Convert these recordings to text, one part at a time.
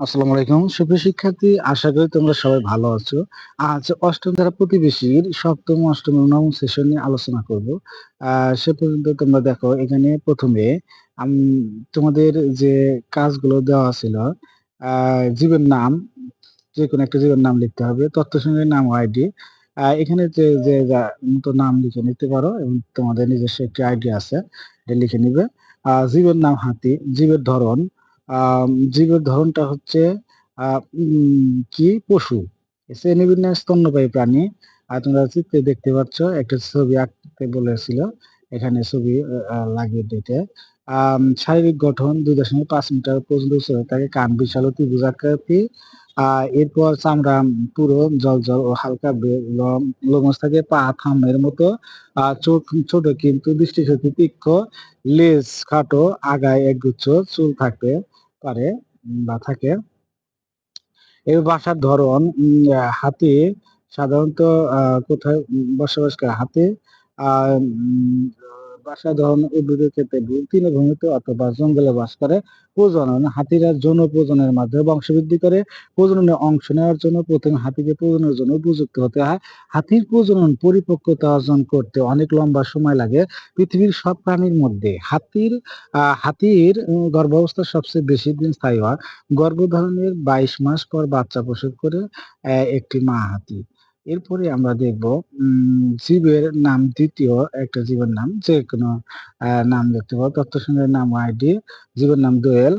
আসসালামু আলাইকুম। সুপ্রিয় শিক্ষার্থী, আশা করি তোমরা সবাই ভালো আছো। আজ অষ্টম ধারা প্রতিবেশীর সপ্তম, অষ্টম নবম সেশন নিয়ে আলোচনা করব। সে পর্যন্ত তোমরা দেখো, এখানে প্রথমে তোমাদের যে কাজগুলো দেওয়া ছিল জীবের নাম যে কোনো একটা জীবের নাম লিখতে হবে। তথ্য সংগ্রহের নাম আইডি এখানে যে যে মতো নাম লিখে নিতে পারো এবং তোমাদের নিজস্ব একটি আইডি আছে, এটা লিখে নিবে। জীবের নাম হাতি, জীবের ধরন জীবের ধরনটা হচ্ছে কি? পশু। শ্রেণীবিন্যাস স্তন্যপায়ী প্রাণী। আর তোমরা চিত্রে দেখতে পাচ্ছ, একটা ছবি আঁকতে বলেছিল। এখানে ছবি লাগিয়ে দিতে। শারীরিক গঠন দুই দশমিক পাঁচ মিটার পর্যন্ত থাকে কান, বিশাল ত্রিভুজ আকৃতি। এরপর চামড়া, পুরো জল জল ও হালকা লোমস থাকে পা, থামের মতো। চোখ ছোট কিন্তু দৃষ্টিশক্তি তীক্ষ্ণ। লেজ, খাটো, আগায় একগুচ্ছ, চুল থাকতে পারে বা থাকে। এই বাসার ধরন হাতি সাধারণত কোথায় বসবাস করে? হাতি আহ বাসা ধরন উদ্ভিদের ক্ষেত্রে তৃণভূমিতে অথবা জঙ্গলে বাস করে, প্রজনন হাতিরা যৌন প্রজনের মাধ্যমে বংশবৃদ্ধি করে। প্রজননে অংশ নেওয়ার জন্য প্রথমে হাতিকে প্রজনের জন্য উপযুক্ত হতে হয়। হাতির প্রজনন পরিপক্কতা অর্জন করতে অনেক লম্বা সময় লাগে। পৃথিবীর সব প্রাণীর মধ্যে হাতির হাতির গর্ভাবস্থা সবচেয়ে বেশি দিন স্থায়ী হয়। গর্ভধারণের বাইশ মাস পর বাচ্চা প্রসব করে একটি মা হাতি। এরপরে আমরা দেখব জীবের নাম দ্বিতীয় একটা জীবের নাম যে কোনো নাম দেখতে পাবো তথ্য সংগ্রহের নাম আইডি, জীবের নাম দোয়েল।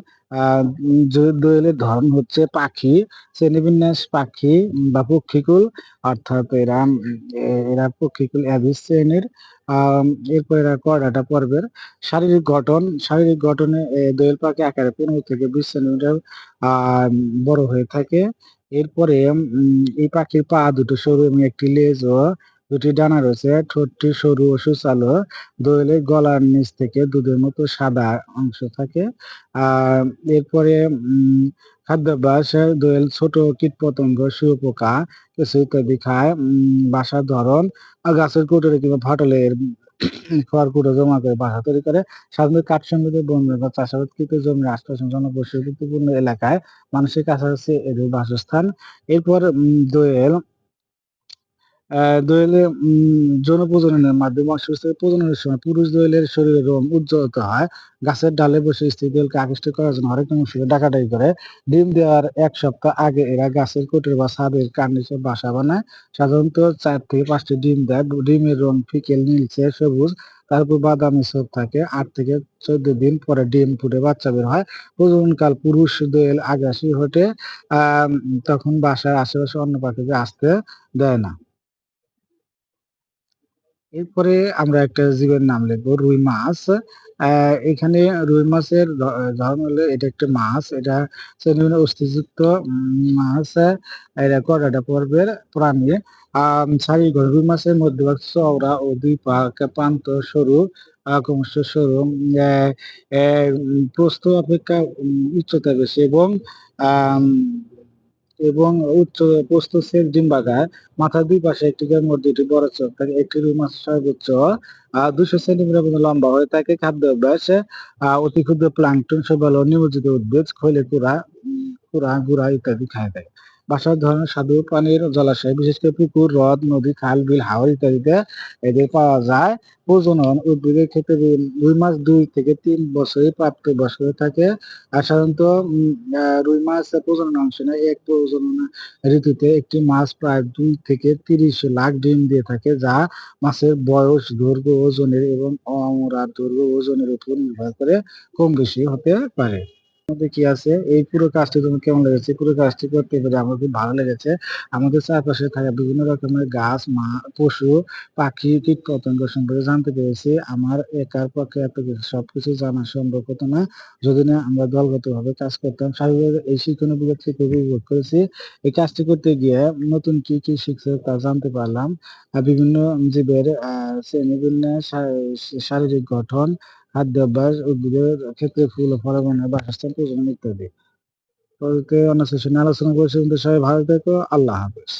দোয়েলের ধরন হচ্ছে পাখি, শ্রেণীবিন্যাস পাখি বা পক্ষীকুল, অর্থাৎ এরা এরা পক্ষীকুল অ্যাভিস শ্রেণির এরপর এরা কর্ডাটা পর্বের। শারীরিক গঠন, শারীরিক গঠনে দোয়েল পাখি আকারে পনেরো থেকে বিশ সেন্টিমিটার বড় হয়ে থাকে। এরপরে এই পাখির পা দুটো সরু এবং একটি লেজ ও দুটি ডানা রয়েছে, ঠোঁটটি সরু ও সুচালো। দোয়েলে গলার নিচ থেকে দুধের মতো সাদা অংশ থাকে। আর এরপরে খাদ্যাভ্যাস, দোয়েল ছোট কীট পতঙ্গ শুয়োপোকা কিছু ইত্যাদি খায় বাসার ধরন গাছের কুটরে কিংবা ফাটলের খড় কুটো জমা করে বাসা তৈরি করে। সাধারণত কাঠ সমৃদ্ধ বন বা চাষাবাদকৃত জমির আশপাশে জনবসতিপূর্ণ এলাকায় মানুষের কাছাকাছি এদের বাসস্থান। এরপর দোয়েল দোয়েলে যৌন প্রজননের মাধ্যমে অংশবিস্তার প্রজননের সময় পুরুষ দোয়েলের শরীরের রং উজ্জ্বলত হয়। গাছের ডালে বসে স্ত্রী দোয়েলকে আকৃষ্ট করার জন্য হরেক অংশকে ডাকাডাকি করে। ডিম দেওয়ার এক সপ্তাহ আগে এরা গাছের কোটের বা ছাদের কার্নিশে বাসা বানায়। সাধারণত চার থেকে পাঁচটি ডিম দেয়। ডিমের রং ফিকেল, নীলচে, সবুজ। তারপর বাদামি ছোপ থাকে। আট থেকে চোদ্দ দিন পরে ডিম ফুটে বাচ্চা বের হয়। প্রজননকাল পুরুষ দোয়েল আগাসী হটে তখন বাসার আশেপাশে অন্য পাখিকে আসতে দেয় না। এরপরে আমরা একটা জীবের নাম লিখব, রুই মাছ। এখানে রুই মাছের ধরন হলো এটা একটা মাছ, এটা শ্রেণীবিহীন অস্থিযুক্ত মাছ এটা কড়াটা পর্বের প্রাণী। শারীরিক রুই মাছের মধ্যভাগ চওড়া ও দুই পা প্রান্ত সরু ক্রমশ সরু। প্রস্থ অপেক্ষা উচ্চতা বেশি এবং আহ এবং উচ্চ প্রস্থচ্ছেদ ডিম্বাকার মাথার দুই পাশে একটি মধ্যে একটি বড় চোখ থাকে একটি মাছ সর্বোচ্চ দুশো সেন্টিমিটার পর্যন্ত লম্বা হয়ে থাকে খাদ্য অভ্যাস অতি ক্ষুদ্র প্লাঙ্কটন সব নিমজ্জিত উদ্ভিদ, খৈলে কুড়া কুড়া, গুড়া ইত্যাদি খায় থাকে বাসার ধরনের স্বাদু পানির জলাশয়, বিশেষ করে পুকুর, হ্রদ, নদী, খাল, বিল, হাওর ইত্যাদিতে এদের পাওয়া যায়। প্রজনন উদ্ভিদের ক্ষেত্রে রুই মাছ দুই থেকে তিন বছরই প্রাপ্ত বয়স্ক থাকে। আর সাধারণত রুই মাছ প্রজনন অংশ নেয় এক প্রজনন ঋতুতে একটি মাছ প্রায় দুই থেকে তিরিশ লাখ ডিম দিয়ে থাকে, যা মাছের বয়স, দৈর্ঘ্য, ওজনের এবং অমরার দৈর্ঘ্য, ওজনের উপর নির্ভর করে কম বেশি হতে পারে। মধ্যে কি আছে? এই পুরো কাজটি তোমার কেমন লেগেছে? পুরো কাজটি করতে পেরে আমার খুব ভালো লেগেছে। আমাদের চারপাশে থাকা বিভিন্ন রকমের গাছ, মা, পশু, পাখি কীট পতঙ্গ সম্পর্কে জানতে পেরেছি। আমার একার পক্ষে এত কিছু সবকিছু জানা সম্ভব হতো না। যদি না, আমরা দলগত ভাবে কাজ করতাম। স্বাভাবিক এই শিক্ষণ বিভাগ থেকে উপভোগ করেছি। এই কাজটি করতে গিয়ে নতুন কি কি শিখছে তা জানতে পারলাম। বিভিন্ন জীবের শ্রেণীবিন্যাস শারীরিক গঠন খাদ্যাভ্যাস উদ্ভিদের ক্ষেত্রে ফুল ও ফলবনের বাসস্থান, প্রজনন ইত্যাদি। পরবর্তী অন্য সেশনে আলোচনা করছি সবাই ভালো থেকো, আল্লাহ হাফেজ।